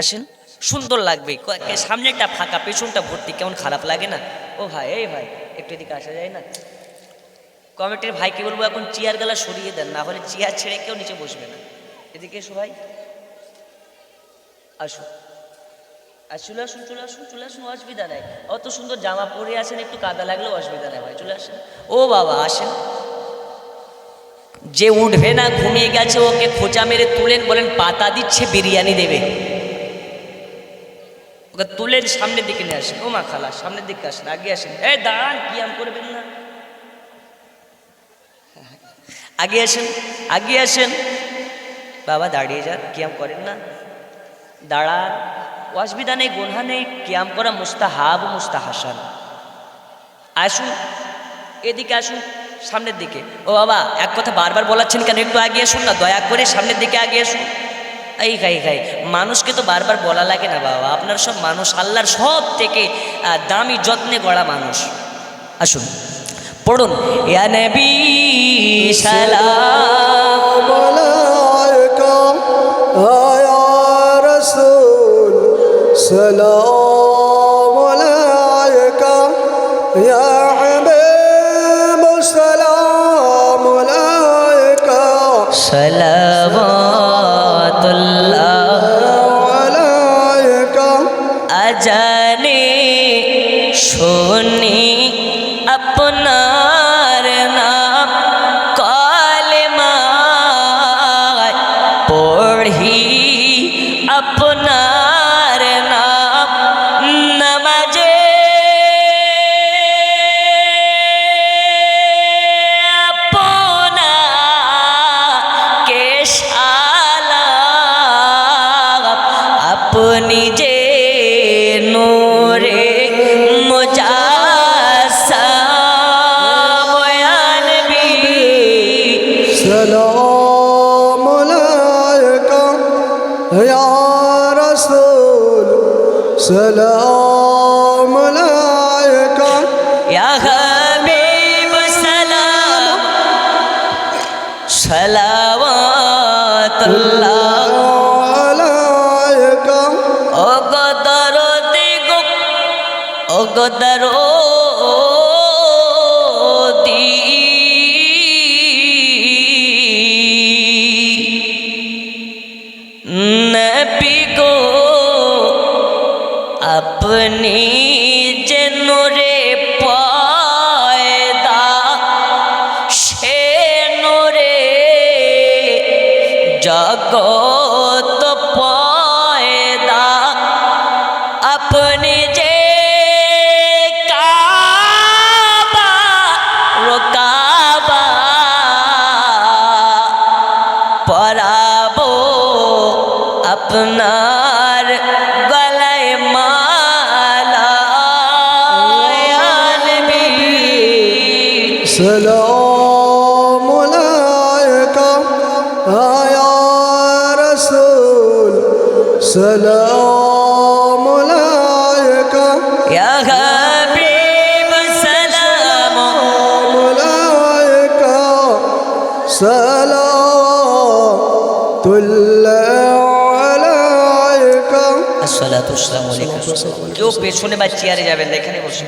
আসেন। সুন্দর লাগবে। সামনেটা ফাঁকা পেছনটা ভর্তি, কেমন খারাপ লাগে না? ও ভাই, এই ভাই, একটু এদিকে আসা যায় না? কমিটির ভাইকে বলব, এখন চেয়ার গেলা সরিয়ে দেন, না হলে চেয়ার ছেড়ে কেউ নিচে বসবে না। এদিকে এসো ভাই। আসো। আর চলে আসুন চলে আসুন চলে আসুন অসুবিধা নেই অত সুন্দর জামা পরে আসেন, একটু কাদা লাগলেও অসুবিধা নেই ভাই, চলে আসেন। ও বাবা, আসেন। যে উঠবে না, ঘুমিয়ে গেছে, ওকে খোঁচা মেরে তুলেন, বলেন, পাতা দিচ্ছে, বিরিয়ানি দেবে। ওকে তুলেন সামনের দিকে নিয়ে আসেন। ও মা খালা, সামনের দিকে আসেন, আগে আসেন। এই দাঁড়ান কি আম করবেন না। আগে আসেন আগে আসেন। বাবা দাঁড়িয়ে যান, কিয়াম করেন না। দাঁড়ান। অসুবিধা নেই গোনা নেই, কিয়াম করা মুস্তাহাব, মুস্তাহাসান। আসুন, এদিকে আসুন, সামনের দিকে। ও বাবা, এক কথা বারবার বলাচ্ছেন কেন? একটু আগে আসুন না, দয়া করে সামনের দিকে আগে আসুন। এই খাই খাই মানুষকে তো বারবার বলা লাগে না বাবা আপনার সব মানুষ আল্লাহর সব থেকে আহ, দামি যত্নে গড়া মানুষ আসুন পড়ুন ইয়া নবী সালাম سلام عليك يا حبيب سلام عليك সালামাতুল্লাহ শুনি আপনার السلام عليك يا رسول سلام عليك يا حبيب سلام صلوات الله عليك أقدر ديك أقدر আপনি যেন রে পয়দা সে নোরে জগত পয়দা আপনি যে পরাবো আপনার سلام عليك يا رسول سلام عليك ইয়া হাবিব সালাম عليك سلام الله عليك আসসালাতু ওয়াসসালামু আলাইকুম কেউ পেছনে বা চেয়ারে যাবেন না এখানে বসে